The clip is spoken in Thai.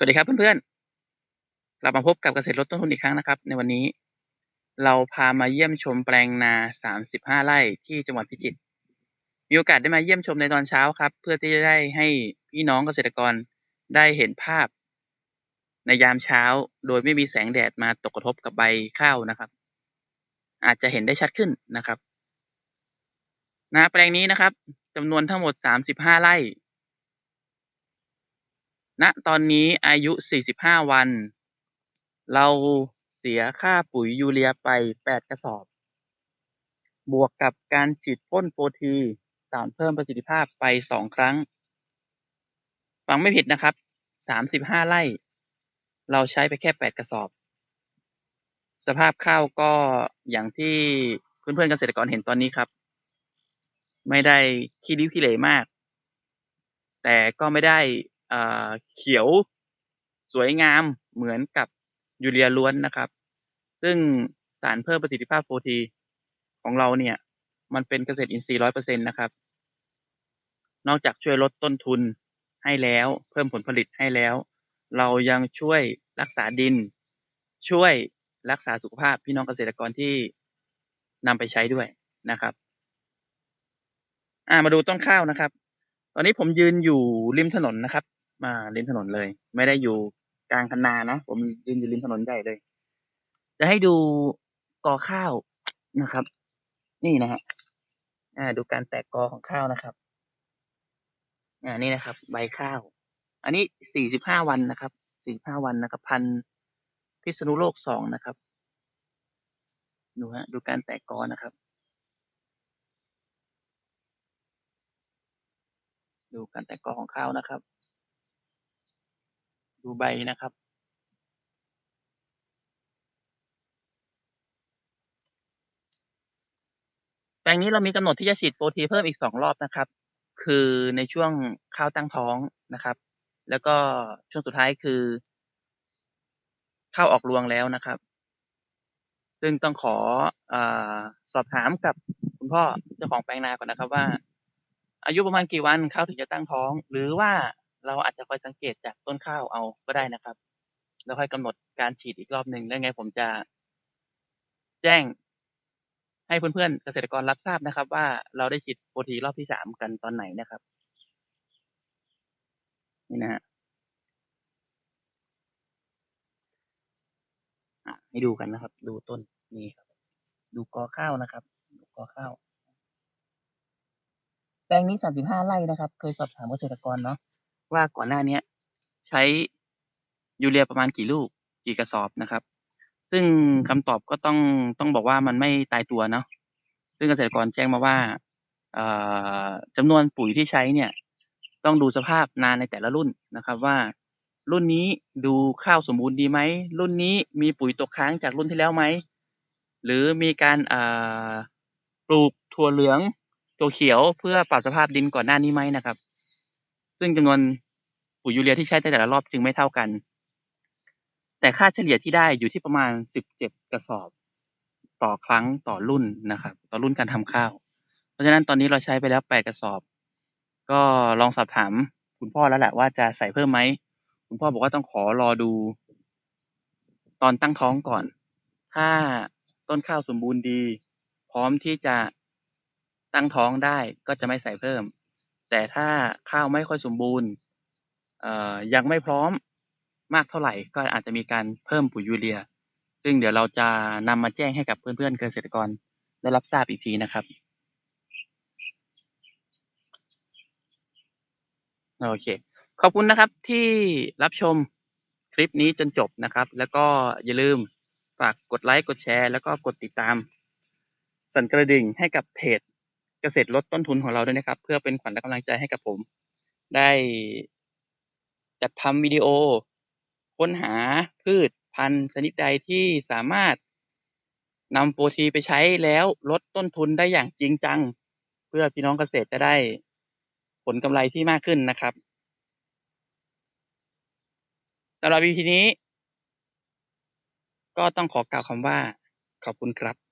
สวัสดีครับเพื่อนๆกลับมาพบกับเกษตรลดต้นทุนอีกครั้งนะครับ ในวันนี้เราพามาเยี่ยมชมแปลงนา 35 ไร่ที่จังหวัดพิจิตร มีโอกาสได้มาเยี่ยมชมในตอนเช้าครับ เพื่อที่จะได้ให้พี่น้องเกษตรกรได้เห็นภาพ ในยามเช้าโดยไม่มีแสงแดดมาตกกระทบกับใบข้าวนะครับ อาจจะเห็นได้ชัดขึ้นนะครับ นาแปลงนี้นะครับจำนวนทั้งหมด 35 ไร่ ณตอนนี้อายุ 45 วัน เราเสียค่าปุ๋ยยูเรียไป 8 กระสอบ บวกกับการฉีดพ่นโปรทีสารเพิ่มประสิทธิภาพไป 2 ครั้ง ฟังไม่ผิดนะครับ 35 ไร่ เราใช้ไปแค่ 8 กระสอบ สภาพข้าวก็อย่างที่เพื่อนๆเกษตรกรเห็นตอนนี้ครับ ไม่ได้ขี้ริ้วขี้เหร่มาก แต่ก็ไม่ได้ เขียวสวยงามเหมือนกับยูเรียล้วนนะครับ ซึ่งสารเพิ่มประสิทธิภาพโปรตีของเราเนี่ย มันเป็นเกษตรอินทรีย์ร้อยเปอร์เซ็นตนะครับ นอกจากช่วยลดต้นทุนให้แล้ว เพิ่มผลผลิตให้แล้ว เรายังช่วยรักษาดิน ช่วยรักษาสุขภาพพี่น้องเกษตรกรที่นำไปใช้ด้วยนะครับ อ่ามาดูต้นข้าวนะครับ ตอนนี้ผมยืนอยู่ริมถนนนะครับ มาริมถนนเลย ไม่ได้อยู่กลางคันนานะผมยืนอยู่ริมถนนใหญ่เลย จะให้ดูกอข้าวนะครับ นี่นะฮะอ่า ดูการแตกกอของข้าวนะครับอ่านี่นะครับ ใบข้าว อันนี้สี่สิบห้าวันนะครับสี่สิบห้าวันนะครับ พันพิษณุโลกสองนะครับดูฮะ ดูการแตกกอนะครับ ดูการแตกกอของข้าวนะครับ ดูใบนะครับแปลงนี้เรามีกำหนดที่จะฉีดโปรทีเพิ่มอีกสองรอบนะครับ คือในช่วงข้าวตั้งท้องนะครับ แล้วก็ช่วงสุดท้ายคือข้าวออกรวงแล้วนะครับ ซึ่งต้องขออสอบถามกับคุณพ่อเจ้าของแปลงนาก่อนนะครับว่า อายุประมาณกี่วันข้าวถึงจะตั้งท้อง หรือว่า เราอาจจะคอยสังเกตจากต้นข้าวเอาก็ได้นะครับ แล้วค่อยกำหนดการฉีดอีกรอบหนึ่งแล้วไงผมจะ แจ้ง ให้เพื่อนๆเกษตรกรรับทราบนะครับ ว่าเราได้ฉีดโปรทีรอบที่สามกันตอนไหนนะครับ นี่นะฮะให้ดูกันนะครับ ดูต้นนี่ครับ ดูกอข้าวนะครับ ดูกอข้าว แปลงนี้สามสิบห้าไร่นะครับ เคยสอบถามเกษตรกรเนาะ ว่าก่อนหน้านี้ใช้ยูเรียประมาณกี่ลูกกี่กระสอบนะครับ ซึ่งคำตอบก็ต้องต้องบอกว่ามันไม่ตายตัวเนาะซึ่งเกษตรกรแจ้งมาว่าจำนวนปุ๋ยที่ใช้เนี่ย ต้องดูสภาพนานในแต่ละรุ่นนะครับว่ารุ่นนี้ดูข้าวสมบูรณ์ดีไหม รุ่นนี้มีปุ๋ยตกค้างจากรุ่นที่แล้วไหม หรือมีการปลูกถั่วเหลือง ตัวเขียวเพื่อปรับสภาพดินก่อนหน้านี้ไหมนะครับ ซึ่งจำนวนปุ๋ยยูเรียที่ใช้แต่ละรอบจึงไม่เท่ากัน แต่ค่าเฉลี่ยที่ได้อยู่ที่ประมาณสิบเจ็ดกระสอบ ต่อครั้งต่อรุ่นนะครับ ต่อรุ่นการทำข้าว เพราะฉะนั้นตอนนี้เราใช้ไปแล้วแปดกระสอบ ก็ลองสอบถามคุณพ่อแล้วแหละว่าจะใส่เพิ่มไหม คุณพ่อบอกว่าต้องขอรอดู ตอนตั้งท้องก่อน ถ้าต้นข้าวสมบูรณ์ดี พร้อมที่จะตั้งท้องได้ก็จะไม่ใส่เพิ่ม แต่ถ้าข้าวไม่ค่อยสมบูรณ์ยังไม่พร้อมมากเท่าไหร่ก็อาจจะมีการเพิ่มปุ๋ยยูเรีย ซึ่งเดี๋ยวเราจะนำมาแจ้งให้กับเพื่อนๆเกษตรกรได้รับทราบอีกทีนะครับโอเค ขอบคุณนะครับที่รับชมคลิปนี้จนจบนะครับ แล้วก็อย่าลืมฝากกดไลค์ กดแชร์ แล้วก็กดติดตาม สั่นกระดิ่งให้กับเพจ เกษตรลดต้นทุนของเราด้วยนะครับ เพื่อเป็นขวัญและกำลังใจให้กับผม ได้จัดทำวิดีโอ ค้นหาพืชพันธุ์ชนิดใดที่สามารถนำโปรตีไปใช้แล้วลดต้นทุนได้อย่างจริงจัง เพื่อพี่น้องเกษตรจะได้ผลกำไรที่มากขึ้นนะครับสำหรับวิดีนี้ ก็ต้องขอกล่าวคำว่าขอบคุณครับ